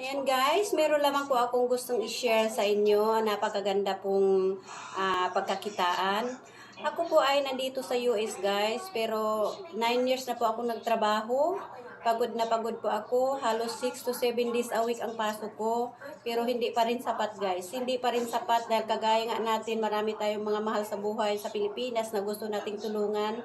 Ayan guys, meron lamang po akong gustong i-share sa inyo. Napakaganda pong ah, pagkakitaan. Ako po ay nandito sa US guys, pero 9 years na po ako nagtrabaho. Pagod na pagod po ako. Halos 6 to 7 days a week ang pasok ko. Pero hindi pa rin sapat guys. Hindi pa rin sapat dahil kagaya nga natin, marami tayong mga mahal sa buhay sa Pilipinas na gusto nating tulungan.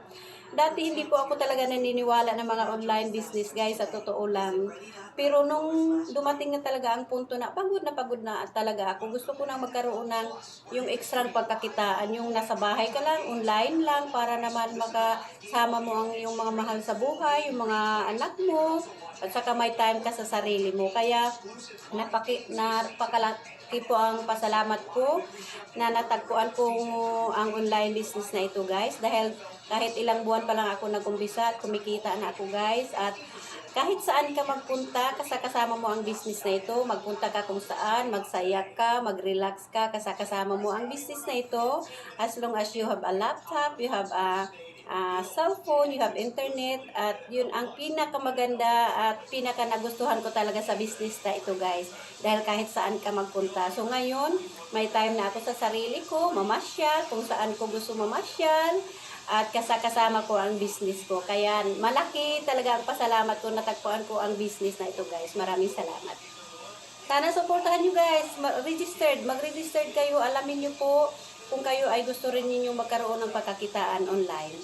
Dati hindi po ako talaga naniniwala ng mga online business guys, sa totoo lang. Pero nung dumating na talaga ang punto na pagod na pagod na talaga ako, gusto ko nang magkaroon ng yung extra pagkakitaan, yung nasa bahay ka lang, online lang, para naman makasama mo ang yung mga mahal sa buhay, yung mga anak mo, at saka may time ka sa sarili mo. Kaya napaki, napakalaki po ang pasalamat ko na natagpuan ko ang online business na ito guys. Dahil kahit ilang buwan pa lang ako nag-umpisa at kumikita na ako guys. At kahit saan ka magpunta, kasakasama mo ang business na ito, magpunta ka kung saan, magsaya ka, mag-relax ka, kasakasama mo ang business na ito. As long as you have a laptop, you have a ah, cellphone, you have internet, at yun ang pinakamaganda at pinaka nagustuhan ko talaga sa business na ito guys. Dahil kahit saan ka magpunta. So ngayon, may time na ako sa sarili ko, mamasyal, kung saan ko gusto mamasyal, at kasakasama ko ang business ko. Kaya malaki talaga ang pasalamat ko, natagpuan ko ang business na ito guys. Maraming salamat. Sana supportahan nyo guys. Registered. Mag-registered kayo. Alamin nyo po kung kayo ay gusto rin ninyo magkaroon ng pagkakitaan online.